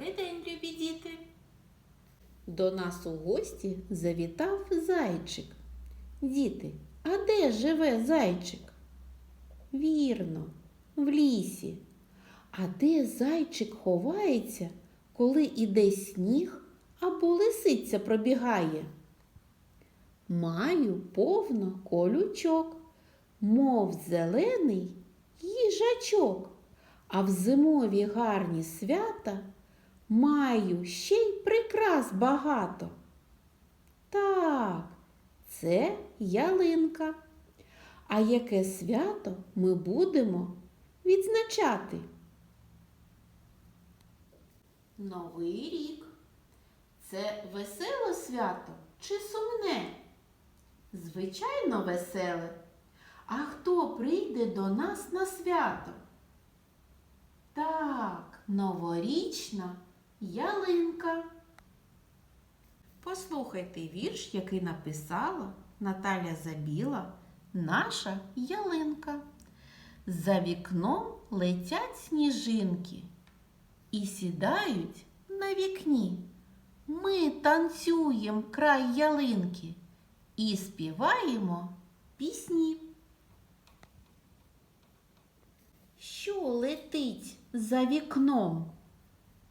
Добрий день, любі діти! До нас у гості завітав зайчик. Діти, а де живе зайчик? Вірно, в лісі. А де зайчик ховається, коли іде сніг або лисиця пробігає? Маю повно колючок, мов зелений їжачок, а в зимові гарні свята маю ще й прикрас багато. Так, це ялинка. А яке свято ми будемо відзначати? Новий рік. Це веселе свято чи сумне? Звичайно, веселе. А хто прийде до нас на свято? Так, новорічна ялинка. Послухайте вірш, який написала Наталя Забіла, наша ялинка. За вікном летять сніжинки і сідають на вікні. Ми танцюємо край ялинки і співаємо пісні. Що летить за вікном?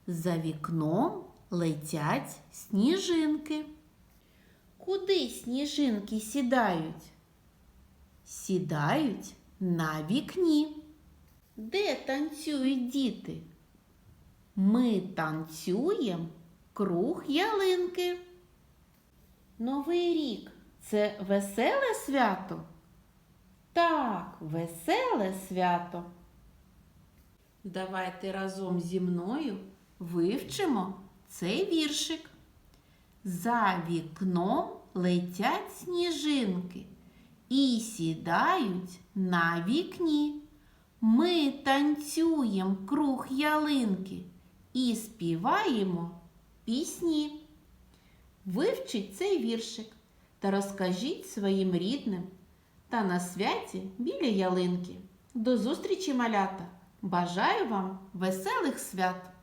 За вікном летять сніжинки. Куди сніжинки сідають? Сідають на вікні. Де танцюють діти? Ми танцюємо круг ялинки. Новий рік це веселе свято? Так, веселе свято. Давайте разом зі мною вивчимо цей віршик. За вікном летять сніжинки і сідають на вікні. Ми танцюємо круг ялинки і співаємо пісні. Вивчіть цей віршик та розкажіть своїм рідним та на святі біля ялинки. До зустрічі, малята! Бажаю вам веселих свят!